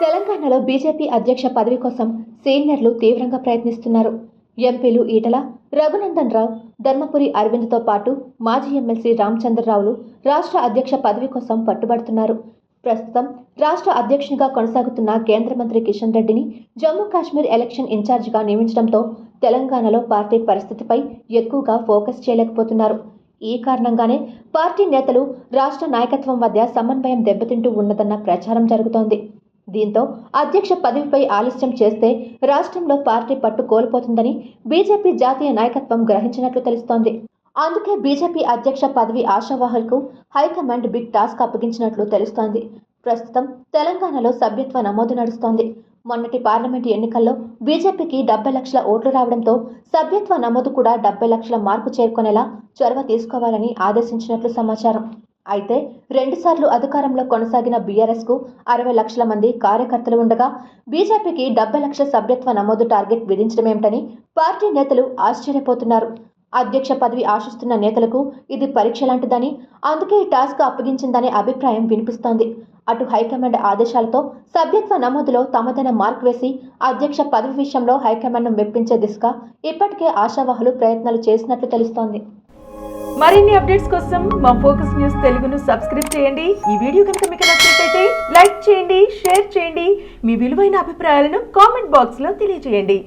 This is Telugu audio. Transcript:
తెలంగాణలో బీజేపీ అధ్యక్ష పదవి కోసం సీనియర్లు తీవ్రంగా ప్రయత్నిస్తున్నారు. ఎంపీలు ఈటల రఘునందన్ రావు ధర్మపురి అరవింద్తో పాటు మాజీ ఎమ్మెల్సీ రామచంద్రరావులు రాష్ట్ర అధ్యక్ష పదవి కోసం పట్టుబడుతున్నారు. ప్రస్తుతం రాష్ట్ర అధ్యక్షునిగా కొనసాగుతున్న కేంద్ర మంత్రి కిషన్ రెడ్డిని జమ్మూ కాశ్మీర్ ఎలక్షన్ ఇన్ఛార్జిగా నియమించడంతో తెలంగాణలో పార్టీ పరిస్థితిపై ఎక్కువగా ఫోకస్ చేయలేకపోతున్నారు. ఈ కారణంగానే పార్టీ నేతలు రాష్ట్ర నాయకత్వం మధ్య సమన్వయం దెబ్బతింటూ ఉన్నదన్న ప్రచారం జరుగుతోంది. దీంతో అధ్యక్ష పదవిపై ఆలస్యం చేస్తే రాష్ట్రంలో పార్టీ పట్టు కోల్పోతుందని బీజేపీ జాతీయ నాయకత్వం గ్రహించినట్లు తెలుస్తోంది. అందుకే బీజేపీ అధ్యక్ష పదవి ఆశావాహులకు హైకమాండ్ బిగ్ టాస్క్ అప్పగించినట్లు తెలుస్తోంది. ప్రస్తుతం తెలంగాణలో సభ్యత్వ నమోదు నడుస్తోంది. మొన్నటి పార్లమెంటు ఎన్నికల్లో బీజేపీకి డెబ్బై లక్షల ఓట్లు రావడంతో సభ్యత్వ నమోదు కూడా డెబ్బై లక్షల మార్కు చేరుకునేలా చొరవ తీసుకోవాలని ఆదేశించినట్లు సమాచారం. అయితే రెండుసార్లు అధికారంలో కొనసాగిన బీఆర్ఎస్కు అరవై లక్షల మంది కార్యకర్తలు ఉండగా బీజేపీకి డెబ్బై లక్షల సభ్యత్వ నమోదు టార్గెట్ విధించడమేమిటని పార్టీ నేతలు ఆశ్చర్యపోతున్నారు. అధ్యక్ష పదవి ఆశిస్తున్న నేతలకు ఇది పరీక్ష లాంటిదని అందుకే ఈ టాస్క్ అప్పగించిందనే అభిప్రాయం వినిపిస్తోంది. అటు హైకమాండ్ ఆదేశాలతో సభ్యత్వ నమోదులో తమదైన మార్క్ వేసి అధ్యక్ష పదవి విషయంలో హైకమాండ్ను మెప్పించే దిశగా ఇప్పటికే ఆశావాహులు ప్రయత్నాలు చేసినట్లు తెలుస్తోంది. మరిన్ని అప్డేట్స్ కోసం మా ఫోకస్ న్యూస్ తెలుగును సబ్స్క్రైబ్ చేయండి. ఈ వీడియో కనుక మీకు నచ్చినట్లయితే లైక్ చేయండి షేర్ చేయండి. మీ విలువైన అభిప్రాయాలను కామెంట్ బాక్స్లో తెలియజేయండి.